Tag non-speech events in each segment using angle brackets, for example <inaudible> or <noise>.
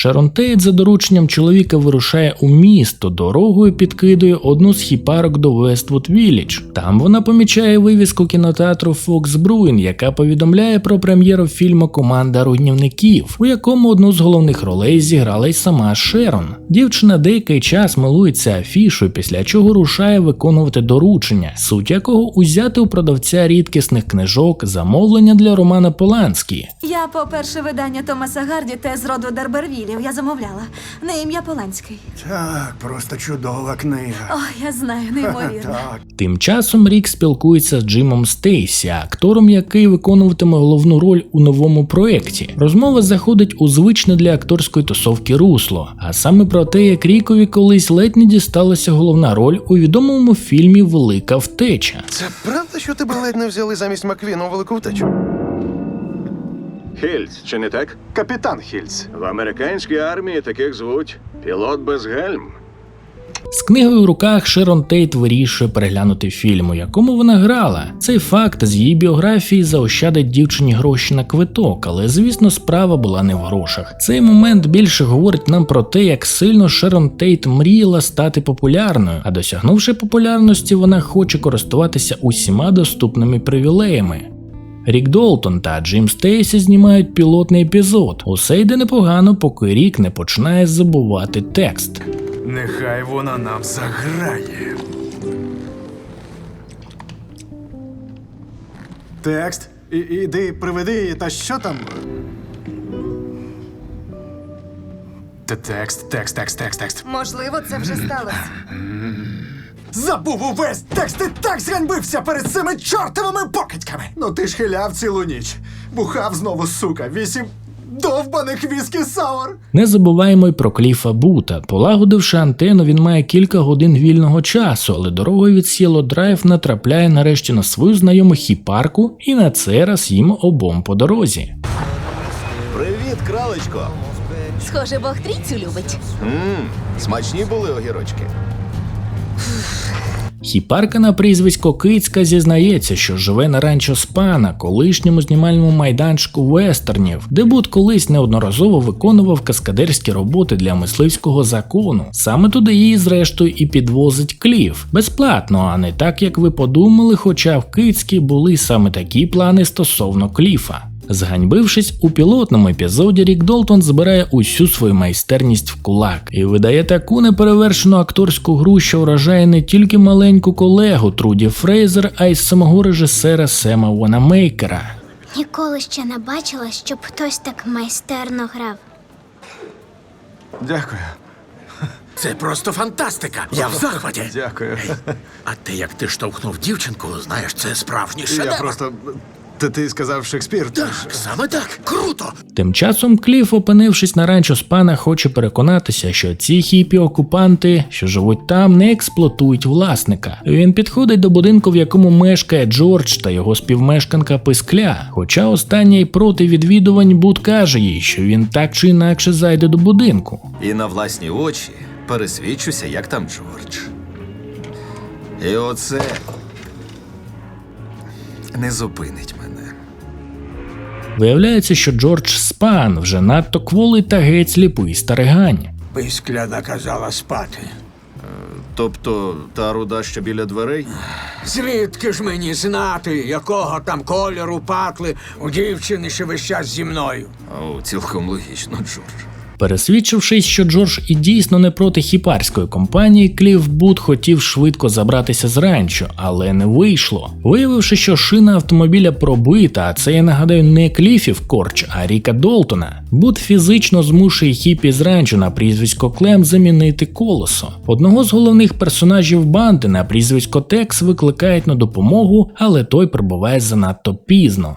Шерон Тейт за дорученням чоловіка вирушає у місто, дорогою підкидує одну з хіпарок до Вествуд Віллідж. Там вона помічає вивіску кінотеатру Fox Bruin, яка повідомляє про прем'єру фільму Команда руйнівників, у якому одну з головних ролей зіграла й сама Шерон. Дівчина деякий час милується афішою, після чого рушає виконувати доручення, суть якого узяти у продавця рідкісних книжок замовлення для Романа Поланські. Я по перше видання Томаса Гарді те з роду Дербервілів. Я замовляла. На ім'я Поланський. Так, просто чудова книга. О, я знаю, неймовірно. <laughs> Так. Тим часом Рік спілкується з Джимом Стейсі, актором, який виконуватиме головну роль у новому проєкті. Розмова заходить у звичне для акторської тусовки русло, а саме про те, як Рікові колись ледь не дісталася головна роль у відомому фільмі Велика втеча. Це правда, що тебе ледь не взяли замість Маквіна у велику втечу? Хільц, чи не так? Капітан Хільц. В американській армії таких звуть пілот без гельм. З книгою в руках Шерон Тейт вирішує переглянути фільм, у якому вона грала. Цей факт з її біографії заощадить дівчині гроші на квиток, але звісно, справа була не в грошах. Цей момент більше говорить нам про те, як сильно Шерон Тейт мріяла стати популярною, а досягнувши популярності, вона хоче користуватися усіма доступними привілеями. Рік Долтон та Джим Стейсі знімають пілотний епізод. Усе йде непогано, поки Рік не починає забувати текст. Нехай вона нам заграє. Текст. І, іди, приведи її, та що там? Текст, текст, текст, текст, текст. Можливо, це вже сталося. Забув увесь текст, ти так зганьбився перед цими чортовими покидьками. Ну ти ж хиляв цілу ніч. Бухав знову, сука, вісім довбаних віскі саур. Не забуваємо й про Кліфа Бута. Полагодивши антенну, він має кілька годин вільного часу, але дорогою від Сіло Драйв натрапляє нарешті на свою знайому хіпарку, і на цей раз їм обом по дорозі. Привіт, кралечко. Схоже, Бог трійцю любить. Мм, смачні були огірочки. Хіпарка на прізвисько Кицька зізнається, що живе на ранчо Спана, колишньому знімальному майданчику вестернів, де Бут колись неодноразово виконував каскадерські роботи для мисливського закону. Саме туди її, зрештою, і підвозить Кліф. Безплатно, а не так, як ви подумали, хоча в Кицькі були саме такі плани стосовно Кліфа. Зганьбившись у пілотному епізоді, Рік Долтон збирає усю свою майстерність в кулак і видає таку неперевершену акторську гру, що вражає не тільки маленьку колегу Труді Фрейзер, а й самого режисера Сема Ванамейкера. Ніколи ще не бачила, щоб хтось так майстерно грав. Дякую. Це просто фантастика. Я в захваті. Дякую. А ти як ти штовхнув дівчинку, знаєш, це справжній Я просто. Ти, ти сказав Шекспір. Так, саме так. Круто. Тим часом Кліф, опинившись на ранчо Спана, хоче переконатися, що ці хіпі-окупанти, що живуть там, не експлуатують власника. Він підходить до будинку, в якому мешкає Джордж та його співмешканка Пискля. Хоча останній проти відвідувань Бут каже їй, що він так чи інакше зайде до будинку. І на власні очі пересвідчуся, як там Джордж. І оце не зупинить мене. Виявляється, що Джордж Спан вже надто кволий та геть сліпий старигань. Пискля наказала спати. Тобто та руда, що біля дверей? Звідки ж мені знати, якого там кольору патли у дівчини, що весь час зі мною? О, цілком логічно, Джордж. Пересвідчившись, що Джордж і дійсно не проти хіпарської компанії, Кліф Бут хотів швидко забратися з ранчо, але не вийшло. Виявивши, що шина автомобіля пробита, а це я нагадаю не Кліфів Корч, а Ріка Долтона. Бут фізично змушує хіпі з ранчо на прізвисько Клем замінити колесо. Одного з головних персонажів банди на прізвисько Текс викликають на допомогу, але той прибуває занадто пізно.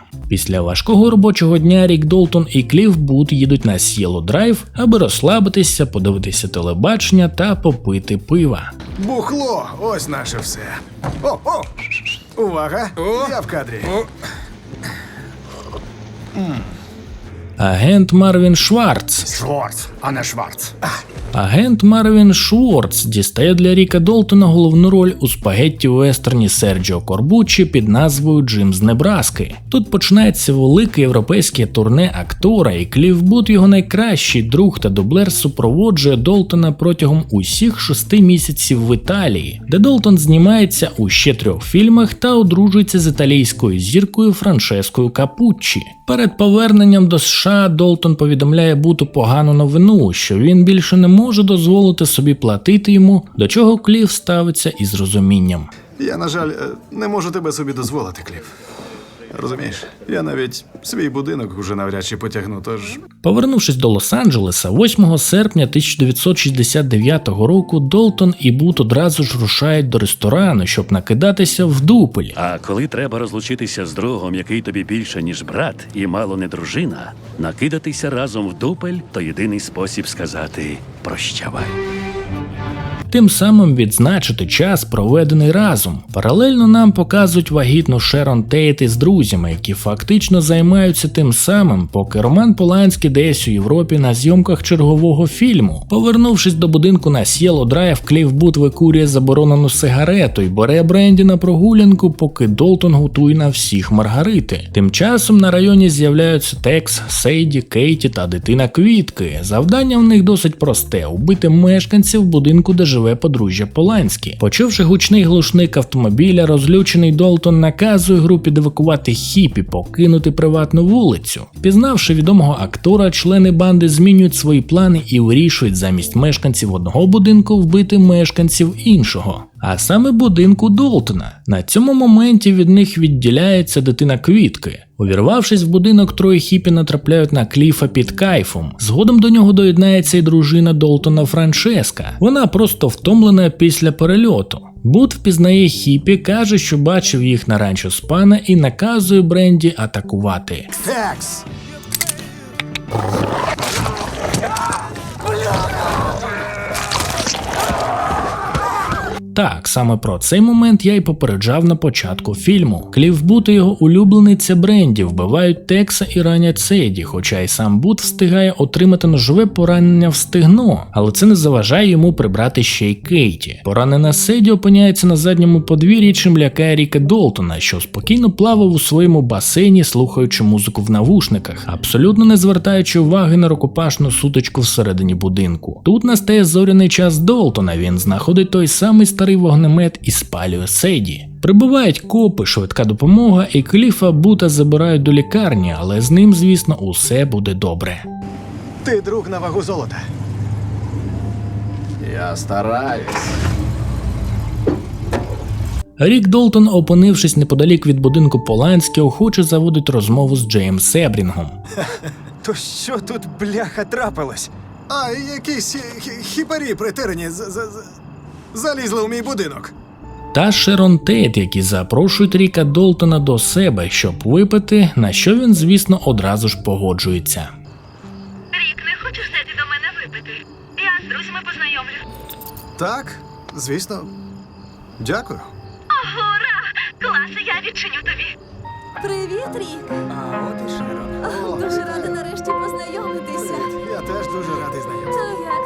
Після важкого робочого дня Рік Долтон і Кліф Бут їдуть на Сіло Драйв, аби розслабитися, подивитися телебачення та попити пива. Бухло, ось наше все. О, о! Увага! Я в кадрі. Агент Марвін Шварц Шварц, а не Шварц. Агент Марвін Шворц дістає для Ріка Долтона головну роль у спагетті вестерні Серджіо Корбуччі під назвою Джим з Небраски. Тут починається велике європейське турне актора, і Кліф Бут, його найкращий друг та дублер, супроводжує Долтона протягом усіх шести місяців в Італії, де Долтон знімається у ще трьох фільмах та одружується з італійською зіркою Франческою Капуччі. Перед поверненням до США Долтон повідомляє Буту погану новину, що він більше не може дозволити собі платити йому, до чого Кліф ставиться із розумінням. Я, на жаль, е, не можу тебе собі дозволити, Кліф. Розумієш, я навіть свій будинок уже навряд чи потягну, тож Повернувшись до Лос-Анджелеса, 8 серпня 1969 року Долтон і Бут одразу ж рушають до ресторану, щоб накидатися в дупель. А коли треба розлучитися з другом, який тобі більше, ніж брат, і мало не дружина, накидатися разом в дупель то єдиний спосіб сказати прощавай. Тим самим відзначити час, проведений разом. Паралельно нам показують вагітну Шерон Тейт із друзями, які фактично займаються тим самим, поки Роман Поланський десь у Європі на зйомках чергового фільму. Повернувшись до будинку на Сєло Драйв, Кліф Бут викурює заборонену сигарету і бере Бренді на прогулянку, поки Долтон готує на всіх маргарити. Тим часом на районі з'являються Текс, Сейді, Кейті та дитина Квітки. Завдання в них досить просте: убити мешканців будинку, де живе подружжя Поланські. Почувши гучний глушник автомобіля, розлючений Долтон наказує групі девакувати хіпі, покинути приватну вулицю. Пізнавши відомого актора, члени банди змінюють свої плани і вирішують замість мешканців одного будинку вбити мешканців іншого. А саме будинку Долтона. На цьому моменті від них відділяється дитина квітки. Увірвавшись в будинок, троє хіпі натрапляють на кліфа під кайфом. Згодом до нього доєднається і дружина Долтона Франческа. Вона просто втомлена після перельоту. Бут впізнає хіпі, каже, що бачив їх на ранчо спана і наказує Бренді атакувати. Текс! Так, саме про цей момент я й попереджав на початку фільму. Кліф Бут і його улюблениця Бренді вбивають Текса і ранять Седі, хоча й сам Бут встигає отримати ножове поранення в стегно, але це не заважає йому прибрати ще й Кейті. Поранена Седі опиняється на задньому подвір'ї, чим лякає Ріка Долтона, що спокійно плавав у своєму басейні, слухаючи музику в навушниках, абсолютно не звертаючи уваги на рукопашну сутичку всередині будинку. Тут настає зоряний час Долтона. Він знаходить той самий старий вогнемет і спалює Седі. Прибувають копи, швидка допомога, і Кліфа Бута забирають до лікарні, але з ним, звісно, усе буде добре. Ти друг на вагу золота. Я стараюсь. Рік Долтон, опинившись неподалік від будинку Поланського, охоче заводить розмову з Джеєм Себрінгом. <laughs> То що тут бляха трапилось? А, якісь хіпарі притерені з- з- з- залізли у мій будинок. Та Шерон Тейт, які запрошують Ріка Долтона до себе, щоб випити, на що він, звісно, одразу ж погоджується. Рік, не хочеш сети до мене випити? Я з друзями познайомлю. Так, звісно. Дякую. Ура! Клас, я відчиню тобі. Привіт, Рік. А от і Шерон. Дуже рада нарешті познайомитися. Я теж дуже радий. То як